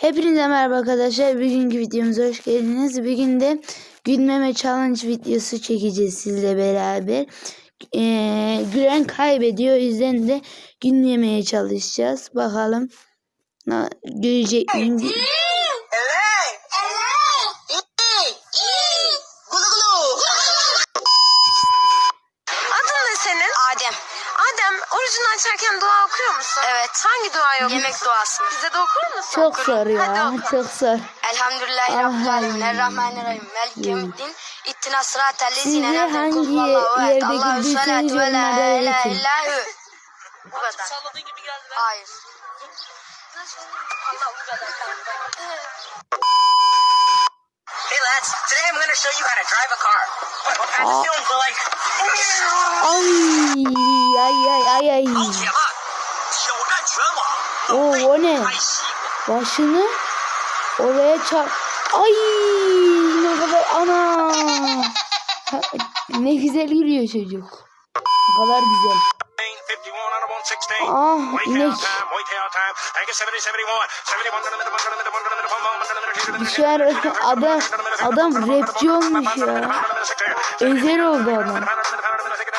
Hepinize merhaba arkadaşlar. Bugünkü videomuza hoş geldiniz. Bugün de gülmeme challenge videosu çekeceğiz sizle beraber. Ee, gülen kaybediyor. O yüzden de gülmemeye çalışacağız. Bakalım. Görecek miyim? Senin? Adem. Adem, orucunu açarken dua okuyor musun? Evet. Hangi duayı okuyorsun? Yemek duası. Bize de okur musun? Çok zor Hadi ya. oku. Çok zor. Elhamdülillahi Ay. Rabbil Alemin. Errahmanirrahim. Melik yevmiddin. İttina sıratel Sizi lezine nerede hangi kul vallahu ehd. yerde Allahu güldüyseniz salatu ve la ilahe illahü. Bu kadar. Salladığın gibi geldi. Hayır. Hey lads, today I'm gonna show you how to drive a car. What kind of feeling for like? ay ay ay ay. Oo o ne? Başını oraya çarp. Ay ne kadar ana. ne güzel yürüyor çocuk. Ne kadar güzel. Ah inek. Düşer adam adam rapçi olmuş ya. Ezel oldu adam.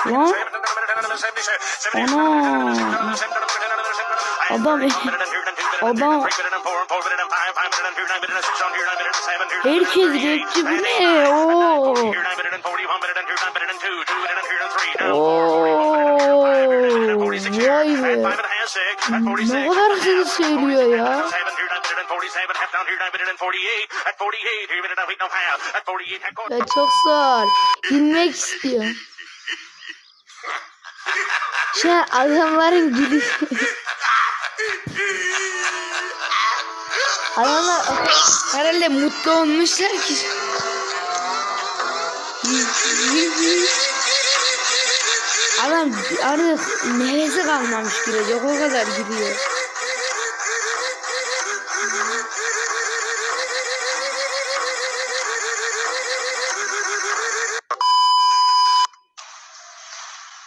Lan. Ana. Adam adam herkes rapçi bu ne? Oo. Oo. Vay be. Ne kadar hızlı söylüyor ya. Ya çok zor. Bilmek istiyorum. An adamların gülüşü. Adamlar herhalde mutlu olmuşlar ki. Adam artık nefesi kalmamış gülecek o kadar gülüyor.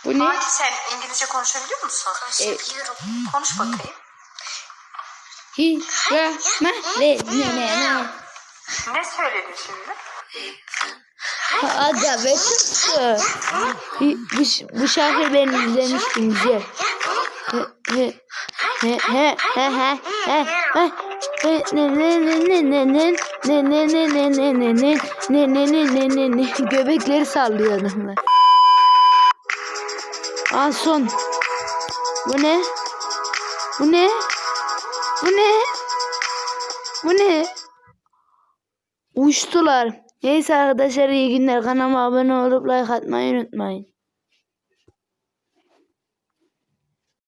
Bu ne? Fatih sen İngilizce konuşabiliyor musun? Konuşabiliyorum. Konuş bakayım. Hi, ra, ma, ve, ne, ne, ne. Ne söyledin şimdi? Ada ve çıktı. Bu, bu şarkıyı ben izlemiştim güzel. He, he, he, he, he, he, he. Göbekleri sallıyor adamlar. Aa son. Bu ne? Bu ne? Bu ne? Bu ne? Uçtular. Neyse arkadaşlar iyi günler. Kanalıma abone olup like atmayı unutmayın.